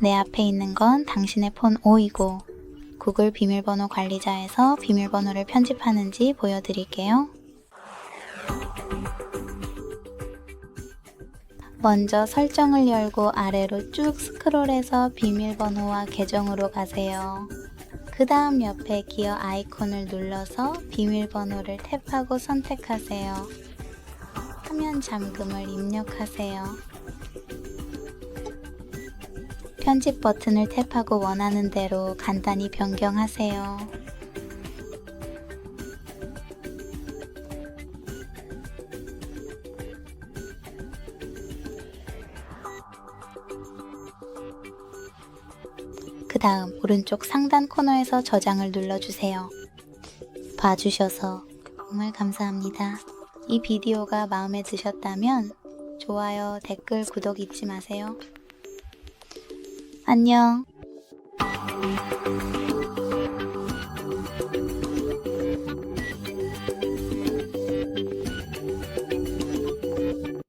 내 앞에 있는 건 당신의 폰 5이고 구글 비밀번호 관리자에서 비밀번호를 편집하는지 보여드릴게요. 먼저 설정을 열고 아래로 쭉 스크롤해서 비밀번호와 계정으로 가세요. 그 다음 옆에 기어 아이콘을 눌러서 비밀번호를 탭하고 선택하세요. 화면 잠금을 입력하세요. 편집 버튼을 탭하고 원하는 대로 간단히 변경하세요. 그 다음 오른쪽 상단 코너에서 저장을 눌러주세요. 봐주셔서 정말 감사합니다. 이 비디오가 마음에 드셨다면 좋아요, 댓글, 구독 잊지 마세요. 안녕.